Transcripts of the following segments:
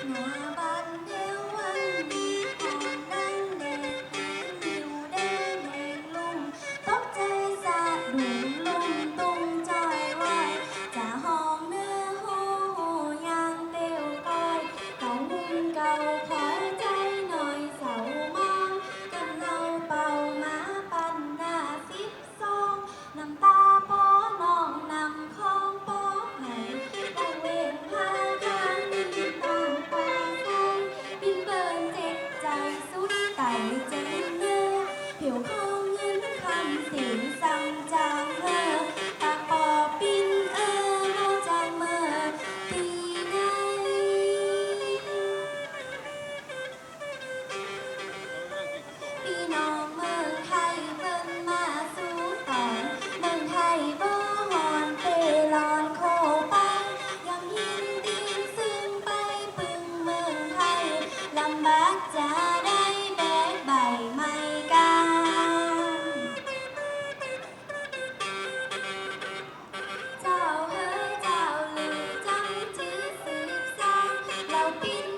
怎么了 ตาใจเจ็บเนผิวขาว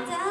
자.